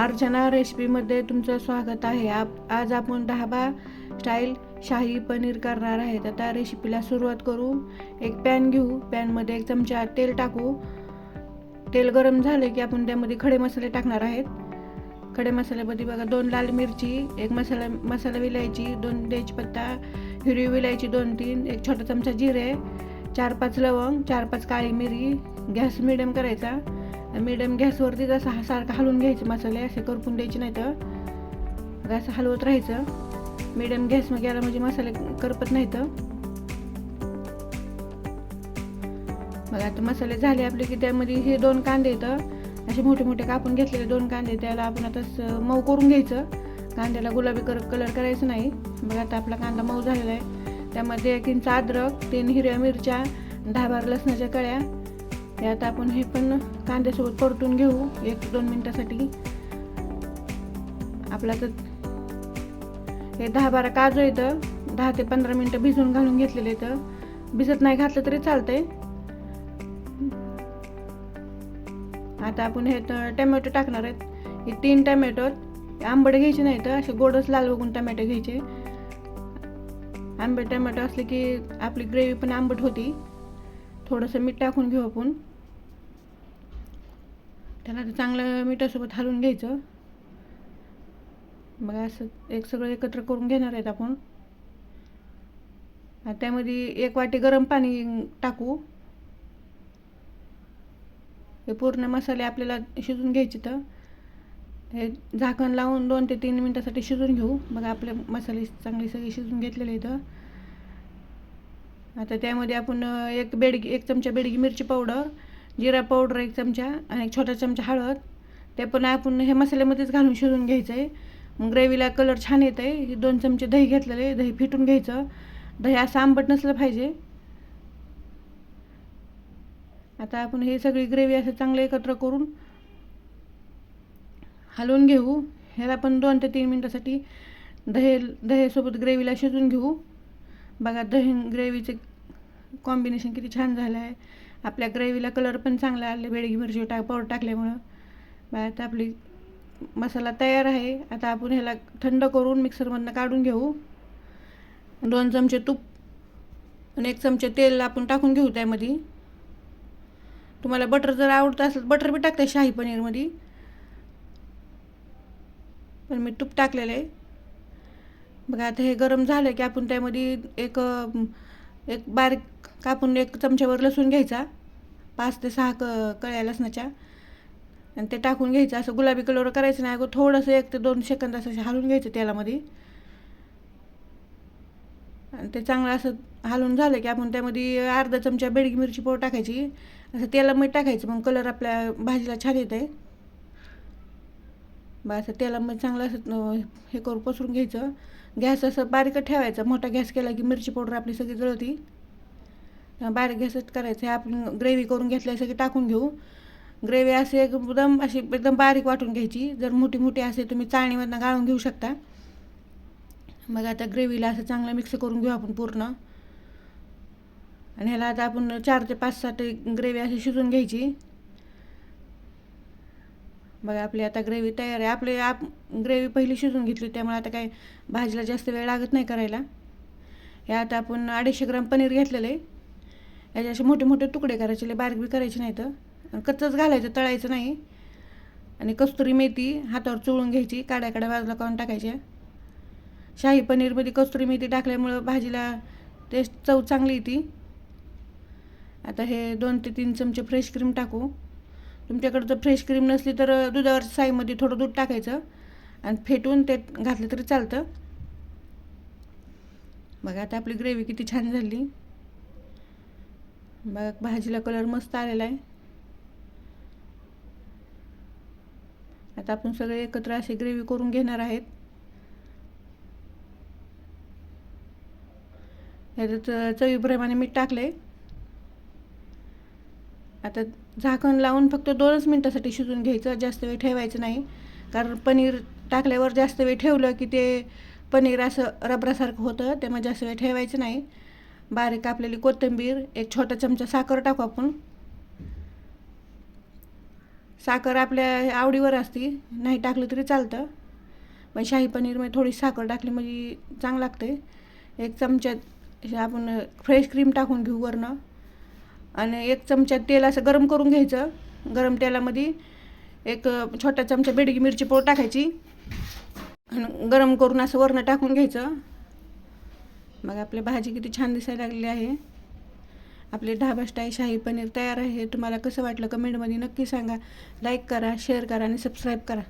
अर्चना रेसिपीमध्ये तुमचं स्वागत आहे. आप आज आपण ढाबा स्टाईल शाही पनीर करणार आहेत. आता रेसिपीला सुरुवात करू. एक पॅन घेऊ. पॅनमध्ये एक चमचा तेल टाकू. तेल गरम झालं की आपण त्यामध्ये खडे मसाले टाकणार आहेत. खडे मसाल्यामध्ये बघा दोन लाल मिरची एक मसाला मसाला विलायची दोन तेजपत्ता हिरवी विलायची दोन तीन एक छोटा चमचा जिरे चार पाच लवंग चार पाच काळी मिरी गॅस मिडियम करायचा. मिडियम गॅसवरती जसं हा सारखं हलवून घ्यायचे मसाले असे करपून द्यायचे नाही तर. गॅस हलवत राहायचं. मिडियम गॅस मग याला म्हणजे मसाले करपत नाही तर. मग आता मसाले झाले आपले की त्यामध्ये हे दोन कांदे येतं. असे मोठे मोठे कापून घेतलेले दोन कांदे त्याला आपण आता स- मऊ करून घ्यायचं. कांद्याला गुलाबी कर कलर करायचं नाही. मग आता आपला कांदा मऊ झालेला आहे. त्यामध्ये एक इंच अद्रक तीन हिरव्या मिरच्या दहा बार लसणाच्या कळ्या यात आपण हे पण कांद्यासोबत परतून घेऊ. एक दोन मिनटासाठी. आपला तर हे दहा बारा काजू येतं दहा ते पंधरा मिनटं भिजून घालून घेतलेले तर भिजत नाही घातलं तरी चालतंय. आता आपण हे टमॅटो टाकणार आहेत. हे तीन टमॅटो आंबट घ्यायचे नाही तर असे गोडच लाल बघून टमॅटो घ्यायचे. आंबट टमॅटो असले की आपली ग्रेव्ही पण आंबट होती. थोडंसं मीठ टाकून घेऊ आपण. त्याला ते चांगलं मिठासोबत हलवून घ्यायचं. मग असं एक सगळं एकत्र करून घेणार आहेत आपण. त्यामध्ये एक वाटी गरम पाणी टाकू. हे पूर्ण मसाले आपल्याला शिजून घ्यायचे तर. हे झाकण लावून दोन ते तीन मिनटासाठी शिजून घेऊ. मग आपले मसाले चांगले सगळे शिजून घेतलेले इथं आता त्यामध्ये आपण एक बेडगी एक चमचा बेडगी मिरची पावडर जिरा पावडर एक चमचा आणि एक छोटा चमचा हळद. ते पण आपण हे मसाल्यामध्येच घालून शिजून घ्यायचं आहे मग ग्रेव्हीला कलर छान येत आहे हे दोन चमचे दही घेतलेले. दही फिटून घ्यायचं. दही असं आंबट नसलं पाहिजे. आता आपण हे सगळी ग्रेव्ही असं चांगलं एकत्र करून हलवून घेऊ. ह्याला पण दोन ते तीन मिनटासाठी दहे दह्यासोबत ग्रेव्हीला शिजून घेऊ. बघा दही ग्रेव्हीचे कॉम्बिनेशन किती छान झालं आहे आपल्या ग्रेव्हीला कलर पण चांगला आले बेडगी मिरची टाक पावडर टाकल्यामुळं. बघा आता आपली मसाला तयार आहे. आता आपण ह्याला थंड करून मिक्सरमधनं काढून घेऊ. दोन चमचे तूप आणि एक चमचे तेल आपण टाकून घेऊ त्यामध्ये. तुम्हाला बटर जर आवडतं असेल बटर बी टाकते शाही पनीरमध्ये. पण मी तूप टाकलेलं आहे. बघा आता हे गरम झालं की आपण त्यामध्ये एक एक बारीक कापून एक चमच्यावर लसूण घ्यायचा. पाच ते सहा क कळ्या लसणाच्या. आणि ते टाकून घ्यायचं. असं गुलाबी कलर करायचं नाही. अगं थोडंसं एक ते दोन सेकंद असं हालून घ्यायचं तेलामध्ये. आणि ते चांगलं असं हालून झालं की आपण त्यामध्ये अर्धा चमचा बेडगी मिरची पोळ टाकायची. असं तेला मीठ टाकायचं. मग कलर आपल्या भाजीला छान येत आहे बा असं तेलामध्ये चांगलं असं हे करून पसरून घ्यायचं. गॅस असं बारीक ठेवायचा. मोठा गॅस केला की मिरची पावडर आपली सगळी जळती. बारीक गॅसच करायचं हे आपण ग्रेव्ही करून घेतल्या सगळी टाकून घेऊ. ग्रेव्ही असे एकदम अशी एकदम बारीक वाटून घ्यायची. जर मोठी मोठी असे तुम्ही चाळणीमधनं गाळून घेऊ शकता. मग आता ग्रेव्हीला असं चांगलं मिक्स करून घेऊ आपण पूर्ण. आणि ह्याला आता आपण चार ते पाच सात ग्रेव्ही अशी शिजून घ्यायची. बघा आपली आता ग्रेव्ही तयार आहे. आपले आप ग्रेव्ही पहिली शिजून घेतली त्यामुळे आता काय भाजीला जास्त वेळ लागत नाही करायला. हे आता आपण अडीचशे ग्राम पनीर घेतलेलं आहे. याचे असे मोठे मोठे तुकडे करायचे बारीक बी करायचे नाही तर कच्चंच घालायचं तळायचं नाही. आणि कस्तुरी मेथी हातावर चोळून घ्यायची काड्या काड्या बाजूला काढून टाकायच्या. शाही पनीरमध्ये कस्तुरी मेथी टाकल्यामुळं भाजीला टेस्ट चव चांगली येते. आता हे दोन ते तीन चमचे फ्रेश क्रीम टाकू. तुमच्याकडं जर फ्रेश क्रीम नसली तर दुधावर साईमध्ये थोडं दूध टाकायचं. आणि फेटून ते घातलं तरी चालतं. बघा आता आपली ग्रेव्ही किती छान झाली. बघा भाजीला कलर मस्त आलेला आहे. आता आपण सगळे एकत्र अशी ग्रेव्ही करून घेणार आहेत. ह्याच्यात चवीप्रमाणे मीठ टाकले आता झाकण लावून फक्त दोनच मिनटासाठी शिजून घ्यायचं जास्त वेळ ठेवायचं नाही. कारण पनीर टाकल्यावर जास्त वेळ ठेवलं की ते पनीर असं रबरासारखं होतं त्यामुळे जास्त वेळ ठेवायचं नाही. बारीक कापलेली कोथिंबीर एक छोटा चमचा साखर टाकू आपण. साखर आपल्या आवडीवर असते नाही टाकलं तरी चालतं. पण शाही पनीरमध्ये थोडी साखर टाकली म्हणजे चांगलं लागते. एक चमच्यात हे आपण फ्रेश क्रीम टाकून घेऊ वरनं. आणि एक चमचा तेल असं गरम करून घ्यायचं. गरम तेलामध्ये एक छोटा चमचा बेडगी मिरची पोळ टाकायची. आणि गरम करून असं वरनं टाकून घ्यायचं. मग आपली भाजी किती छान दिसायला लागली आहे. आपले ढाबा स्टाईल शाही पनीर तयार आहे. तुम्हाला कसं वाटलं कमेंटमध्ये नक्की सांगा. लाईक करा शेअर करा आणि सबस्क्राईब करा.